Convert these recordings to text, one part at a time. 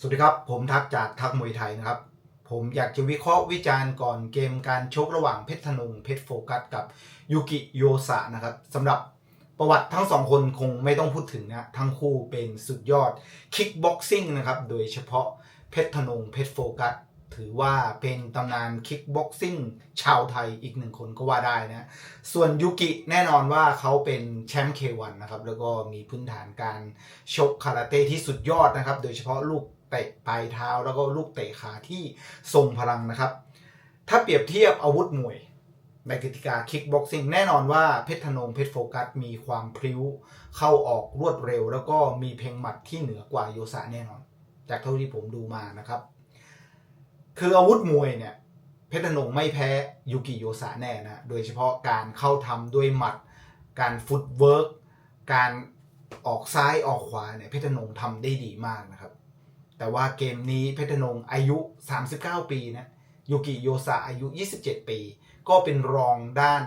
สวัสดีครับ ผมทักจากทักมวยไทยนะครับ ผมอยากจะวิเคราะห์วิจารณ์ก่อนเกมการชกระหว่างเพชรธนงเพชรโฟกัสกับยูกิโยสะนะครับสำหรับประวัติทั้งสองคนคงไม่ต้องพูดถึงนะทั้งคู่เป็นสุดยอดคิกบ็อกซิ่งนะครับโดยเฉพาะเพชรธนงเพชรโฟกัสถือว่าเป็นตำนานคิกบ็อกซิ่งชาวไทยอีกหนึ่งคนก็ว่าได้นะ ส่วนยูกิแน่นอนว่าเขาเป็นแชมป์เควันนะครับ แล้วก็มีพื้นฐานการชกคาราเต้ที่สุดยอดนะครับ โดยเฉพาะลูก เตะปลายเท้าแล้วก็ลูกเตะขาที่ทรงพลังนะครับ ถ้าเปรียบเทียบอาวุธมวยในกติกาคิกบ็อกซิ่งแน่นอนว่าเพชรธนงเพชรโฟกัสมีความพริ้ว เข้าออกรวดเร็ว แล้วก็มีเพลงหมัดที่เหนือกว่าโยสะแน่นอน จากเท่าที่ผมดูมานะครับ คืออาวุธมวยเนี่ย เพชรธนงไม่แพ้ยูกิโยสะแน่นะ โดยเฉพาะการเข้าทำด้วยหมัด การฟุตเวิร์กการออกซ้ายออกขวาเนี่ยเพชรธนงทำได้ดีมากนะครับ แต่ว่าเกมนี้เพชรนงอายุ 39 ปีนะยูกิโยสะอายุ 27 ปี ก็เป็นรองด้าน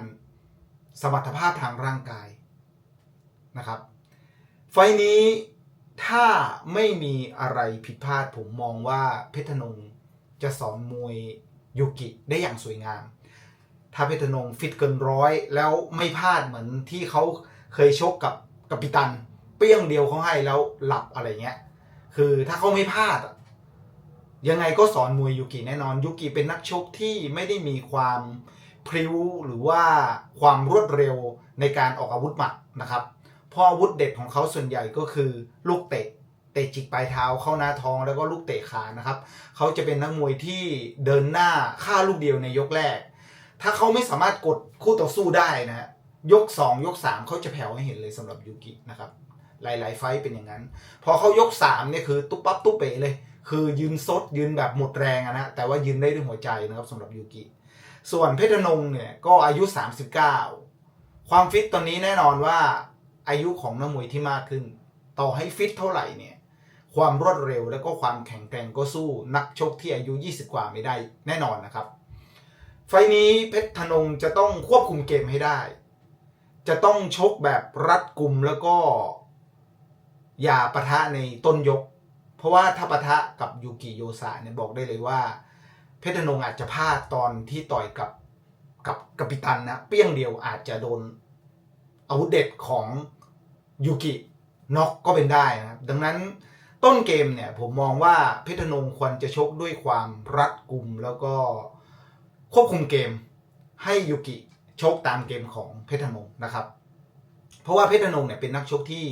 สมรรถภาพทางร่างกายนะครับ ไฟนี้ถ้าไม่มีอะไรผิดพลาดผมมองว่าเพชรนงจะสอนมวยยูกิได้อย่างสวยงาม ถ้าเพชรนงฟิตเกินร้อยแล้วไม่พลาดเหมือนที่เขาเคยชกกับกัปปิตัน เปี้ยงเดียวเขาให้แล้วหลับอะไรเงี้ย คือถ้าเขาไม่พลาดยังไงก็สอนมวยยูกิแน่นอนยูกิเป็นนักชกที่ไม่ได้มีความพริ้วหรือว่าความรวดเร็วในการออกอาวุธหมัดนะครับเพราะอาวุธเด็ดของเขาส่วนใหญ่ก็คือลูกเตะเตะจิกปลายเท้าเข้าหน้าท้องแล้วก็ลูกเตะขานะครับ เขาจะเป็นนักมวยที่เดินหน้าฆ่าลูกเดียวในยกแรก ถ้าเขาไม่สามารถกดคู่ต่อสู้ได้นะฮะยก 2 ยก 3 เขาจะแผ่วให้เห็นเลยสำหรับยูกินะครับ หลาย ๆ ไฟเป็นอย่างนั้น พอเขายก3เนี่ยคือตุ๊บปั๊บตุ๊บเป๋เลย คือยืนซดยืนแบบหมดแรงอะนะแต่ว่ายืนได้ด้วยหัวใจนะครับสำหรับยูกิ ส่วนเพชรนงเนี่ยก็อายุ 39 ความฟิตตอนนี้แน่นอนว่าอายุของนักมวยที่มากขึ้น ต่อให้ฟิตเท่าไหร่เนี่ยความรวดเร็วและก็ความแข็งแกร่งก็สู้นักชกที่อายุ 20 กว่าไม่ได้แน่นอนนะครับ ไฟนี้เพชรธนงจะต้องควบคุมเกมให้ได้ จะต้องชกแบบรัดกุมแล้วก็ อย่าปะทะในต้นยก เพราะว่าถ้าปะทะกับยูกิโยสะเนี่ยบอกได้เลยว่า เพชรธนงอาจจะพลาดตอนที่ต่อยกับกับกัปปิตันนะ เปี้ยงเดียวอาจจะโดนอาวุธเด็ดของยูกิน็อกก็เป็นได้นะครับดังนั้นต้นเกมเนี่ยผมมองว่าเพชรธนงควรจะชกด้วยความรัดกุมแล้วก็ควบคุมเกมให้ยูกิชกตามเกมของเพชรธนงนะครับ เพราะว่าเพชรธนงเนี่ยเป็นนักชกที่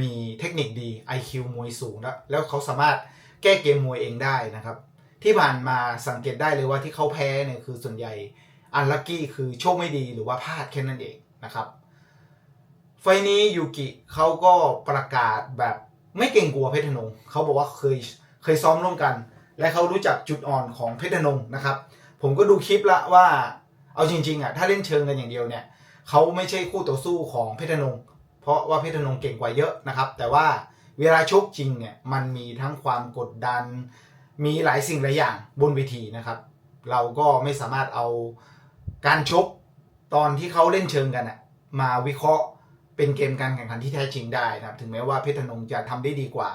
มีเทคนิคดี IQ มวยสูงแล้วแล้วเขาสามารถแก้เกมมวยเองได้นะครับ ที่ผ่านมาสังเกตได้เลยว่าที่เขาแพ้เนี่ยคือส่วนใหญ่อันลัคกี้คือโชคไม่ดีหรือว่าพลาดแค่นั้นเองนะครับ ไฟนี้ยูกิเขาก็ประกาศแบบไม่เกรงกลัวเพชรธนงเขาบอกว่าเคยเคยซ้อมร่วมกัน และเขารู้จักจุดอ่อนของเพชรธนงนะครับ ผมก็ดูคลิปละว่าเอาจริงๆอะถ้าเล่นเชิงกันอย่างเดียวเนี่ยเขาไม่ใช่คู่ต่อสู้ของเพชรธนง เพราะว่าเพชรธนงเก่งกว่าเยอะนะครับ แต่ว่าเวลาชกจริงเนี่ยมันมีทั้งความกดดัน มีหลายสิ่งหลายอย่างบนเวทีนะครับ เราก็ไม่สามารถเอาการชกตอนที่เขาเล่นเชิงกันอะมาวิเคราะห์เป็นเกมการแข่งขันที่แท้จริงได้นะครับ ถึงแม้ว่าเพชรธนงจะทำได้ดีกว่า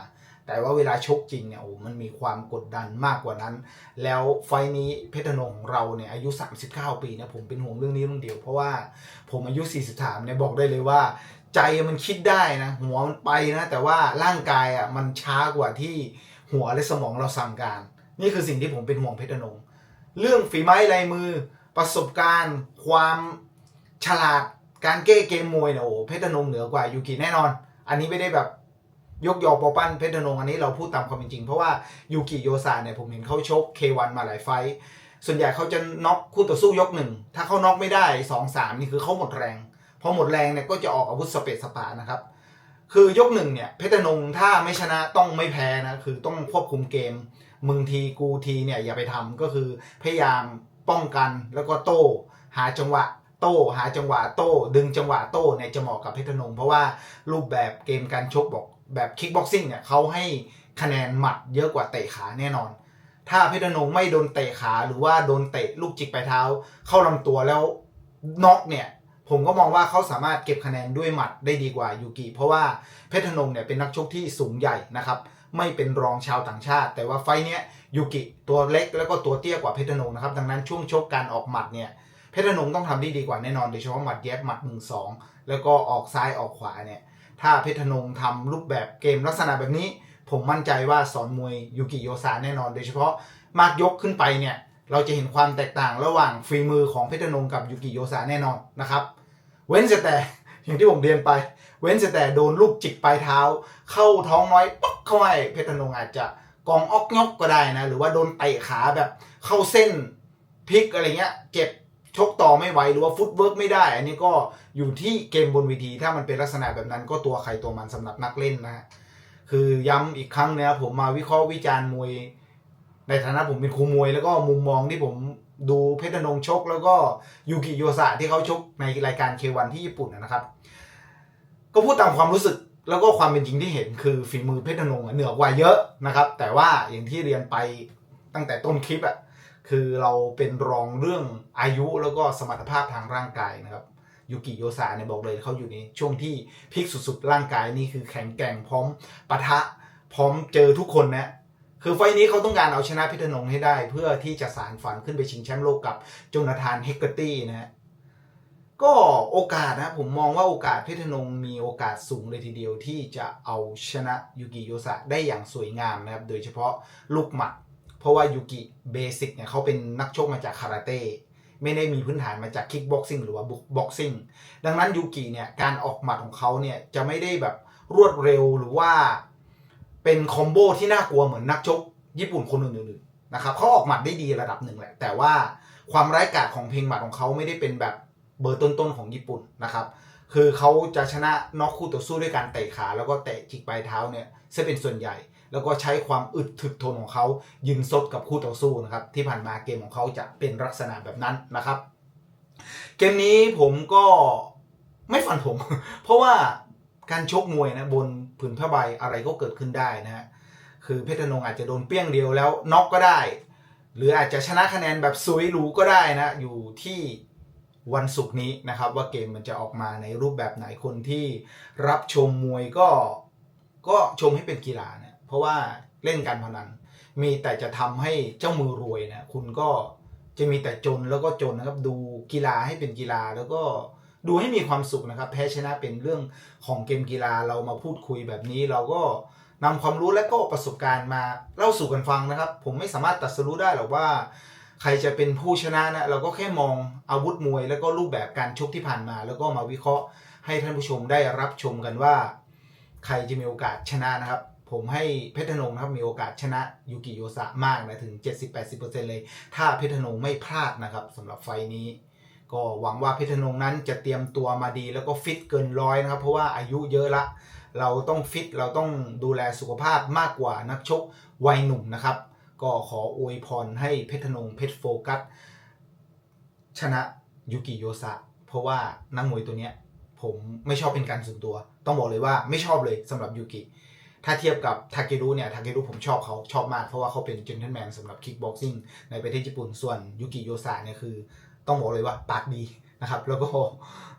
แต่ว่าเวลาชกจริงเนี่ยโอ้มันมีความกดดันมากกว่านั้น แล้วไฟนี้เพชรธนงของเราเนี่ยอายุ 39 ปีนะผมเป็นห่วงเรื่องนี้เรื่องเดียว เพราะว่าผมอายุ 43เนี่ยบอกได้เลยว่า ใจมันคิดได้นะหัวมันไปนะ แต่ว่าร่างกายอะมันช้ากว่าที่หัวและสมองเราสั่งการ นี่คือสิ่งที่ผมเป็นห่วงเพชรนงเรื่องฝีไม้ลายมือประสบการณ์ ความฉลาดการแก้เกมมวยเนี่ยโอ้เพชรนงเหนือกว่ายูกิแน่นอน อันนี้ไม่ได้แบบยกยอปอปั้นเพชรนงอันนี้เราพูดตามความเป็นจริง เพราะว่ายูกิโยซาเนี่ยผมเห็นเขาชก K1 มาหลายไฟส่วนใหญ่เขาจะน็อกคู่ต่อสู้ยกหนึ่งถ้าเขาน็อกไม่ได้สองสามนี่คือเขาหมดแรง พอหมดแรงเนี่ยก็จะออกอาวุธสเปซสปานะครับ คือยกหนึ่งเนี่ยเพชรนงถ้าไม่ชนะต้องไม่แพ้นะคือต้องควบคุมเกม มึงทีกูทีเนี่ยอย่าไปทำก็คือพยายามป้องกันแล้วก็โต้ หาจังหวะโต้หาจังหวะโต้ ดึงจังหวะโต้เนี่ยจะเหมาะกับเพชรนงเพราะว่ารูปแบบเกมการชกบอกแบบคิกบ็อกซิ่งเนี่ยเขาให้คะแนนหมัดเยอะกว่าเตะขาแน่นอน ถ้าเพชรนงไม่โดนเตะขาหรือว่าโดนเตะลูกจิกปลายเท้า เข้าลำตัวแล้วน็อกเนี่ย ผมก็มองว่าเขาสามารถเก็บคะแนนด้วยหมัดได้ดีกว่ายูกิเพราะว่าเพชรธนงเนี่ยเป็นนักชกที่สูงใหญ่นะครับไม่เป็นรองชาวต่างชาติ แต่ว่าไฟเนี้ยยูกิตัวเล็กแล้วก็ตัวเตี้ยกว่าเพชรธนงนะครับดังนั้นช่วงชกการออกหมัดเนี่ยเพชรธนงต้องทำได้ดีกว่าแน่นอนโดยเฉพาะหมัดแยบหมัดหนึ่งสองแล้วก็ออกซ้ายออกขวาเนี่ยถ้าเพชรธนงทำรูปแบบเกมลักษณะแบบนี้ ผมมั่นใจว่าสอนมวยยูกิโยซาแน่นอน โดยเฉพาะมากยกขึ้นไปเนี่ย เราจะเห็นความแตกต่างระหว่างฝีมือของเพชรนงกับยูกิโยซาแน่นอนนะครับ เว้นแต่อย่างที่ผมเรียนไป เว้นแต่โดนลูกจิกปลายเท้า เข้าท้องน้อยป๊อกเข้าไปเพชรนงอาจจะกองออกยกก็ได้นะ หรือว่าโดนเตะขาแบบเข้าเส้นพลิกอะไรเงี้ย เจ็บชกต่อไม่ไหวหรือว่าฟุตเวิร์กไม่ได้ อันนี้ก็อยู่ที่เกมบนเวทีถ้ามันเป็นลักษณะแบบนั้นก็ตัวใครตัวมันสำหรับนักเล่นนะคือย้ำอีกครั้งนะครับผมมาวิเคราะห์วิจารณ์มวย ในฐานะผมเป็นครูมวยแล้วก็มุมมองที่ผมดูเพชรนงชก แล้วก็ยูกิโยสะที่เขาชกในรายการเควันที่ญี่ปุ่นนะครับ ก็พูดตามความรู้สึกแล้วก็ความเป็นจริงที่เห็นคือฝีมือเพชรนงเหนือกว่าเยอะนะครับ แต่ว่าอย่างที่เรียนไปตั้งแต่ต้นคลิปอะคือเราเป็นรองเรื่องอายุแล้วก็สมรรถภาพทางร่างกายนะครับยูกิโยสะเนี่ยบอกเลยเขาอยู่ในช่วงที่พีคสุดๆร่างกายนี่คือแข็งแกร่งพร้อมปะทะพร้อมเจอทุกคนนะ คือไฟนี้เขาต้องการเอาชนะพิทนงให้ได้ เพื่อที่จะสารฝันขึ้นไปชิงแชมป์โลกกับโจนาธานเฮกเกอร์ตี้นะฮะก็โอกาสนะผมมองว่าโอกาสพิทนงมีโอกาสสูงเลยทีเดียวที่จะเอาชนะยูกิโยสะได้อย่างสวยงามนะครับ โดยเฉพาะลูกหมัด เพราะว่ายูกิเบสิกเนี่ยเขาเป็นนักชกมาจากคาราเต้ไม่ได้มีพื้นฐานมาจากคิกบ็อกซิ่งหรือว่าบ็อกซิ่งดังนั้นยูกิเนี่ยการออกหมัดของเขาเนี่ยจะไม่ได้แบบรวดเร็วหรือว่า เป็นคอมโบที่น่ากลัวเหมือนนักชกญี่ปุ่นคนอื่นๆนะครับเขาออกหมัดได้ดีระดับหนึ่งแหละ แต่ว่าความร้ายกาจของเพลงหมัดของเขาไม่ได้เป็นแบบเบอร์ต้นๆของญี่ปุ่นนะครับ คือเขาจะชนะน็อกคู่ต่อสู้ด้วยการเตะขาแล้วก็เตะจิกปลายเท้าเนี่ยจะเป็นส่วนใหญ่ แล้วก็ใช้ความอึดถึกทนของเขายืนซดกับคู่ต่อสู้นะครับที่ผ่านมาเกมของเขาจะเป็นลักษณะแบบนั้นนะครับ เกมนี้ผมก็ไม่ฟันผม เพราะว่า การชกมวยนะบนผืนผ้าใบอะไรก็เกิดขึ้นได้นะฮะคือเพชรนงอาจจะโดนเปี้ยงเดียวแล้วน็อกก็ได้ หรืออาจจะชนะคะแนนแบบสวยหรูก็ได้นะอยู่ที่วันศุกร์นี้นะครับ ว่าเกมมันจะออกมาในรูปแบบไหนคนที่รับชมมวยก็ก็ชมให้เป็นกีฬานะเพราะว่าเล่นการพนันมีแต่จะทำให้เจ้ามือรวยนะคุณก็จะมีแต่จนแล้วก็จนนะครับดูกีฬาให้เป็นกีฬาแล้วก็ ดูให้มีความสุขนะครับ แพ้ชนะเป็นเรื่องของเกมกีฬาเรามาพูดคุยแบบนี้ เราก็นำความรู้และก็ประสบการณ์มาเล่าสู่กันฟังนะครับ ผมไม่สามารถตัดสรู้ได้หรอกว่า ใครจะเป็นผู้ชนะนะเราก็แค่มองอาวุธมวย แล้วก็รูปแบบการชกที่ผ่านมา แล้วก็มาวิเคราะห์ให้ท่านผู้ชมได้รับชมกันว่า ใครจะมีโอกาสชนะนะครับผมให้เพชรธนงนะครับมีโอกาสชนะยูกิโยสะมากนะถึง 70-80%เลย ถ้าเพชรธนงไม่พลาดนะครับสำหรับไฟล์นี้ ก็หวังว่าเพชรธนงนั้นจะเตรียมตัวมาดีแล้วก็ฟิตเกินร้อยนะครับ เพราะว่าอายุเยอะละ เราต้องฟิตเราต้องดูแลสุขภาพมากกว่านักชกวัยหนุ่มนะครับ ก็ขออวยพรให้เพชรธนงเพชรโฟกัส ชนะยูกิโยสะ เพราะว่านักมวยตัวเนี้ยผมไม่ชอบเป็นการส่วนตัว ต้องบอกเลยว่าไม่ชอบเลยสำหรับยูกิ ถ้าเทียบกับทาเกรุเนี่ยทาเกรุผมชอบเขาชอบมาก เพราะว่าเขาเป็นเจน t l e m แมนสำหรับคิกบ็อกซิ่งในประเทศญี่ปุ่นส่วนยูกิโยสะเนี่ยคือ ต้องบอกเลยว่าปากดีนะครับ แล้วก็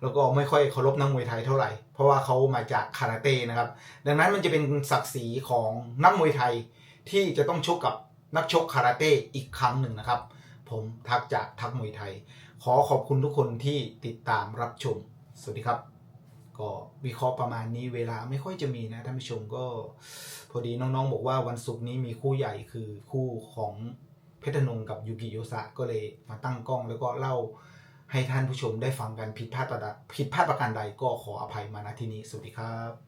แล้วก็ไม่ค่อยเคารพนักมวยไทยเท่าไหร่ เพราะว่าเขามาจากคาราเต้นะครับ ดังนั้นมันจะเป็นศักดิ์ศรีของนักมวยไทยที่จะต้องชกกับนักชกคาราเต้อีกครั้งหนึ่งนะครับ ผมทักจากทักมวยไทย ขอขอบคุณทุกคนที่ติดตามรับชม สวัสดีครับ ก็วิเคราะห์ประมาณนี้เวลาไม่ค่อยจะมีนะท่านผู้ชมก็ พอดีน้องๆ บอกว่าวันศุกร์นี้มีคู่ใหญ่คือคู่ของ เพชรนงกับยูกิโยสะก็เลยมาตั้งกล้องแล้วก็เล่าให้ท่านผู้ชมได้ฟังกันผิดพลาดประดผิดพลาดประการใดก็ขออภัยมาณที่นี้สวัสดีครับ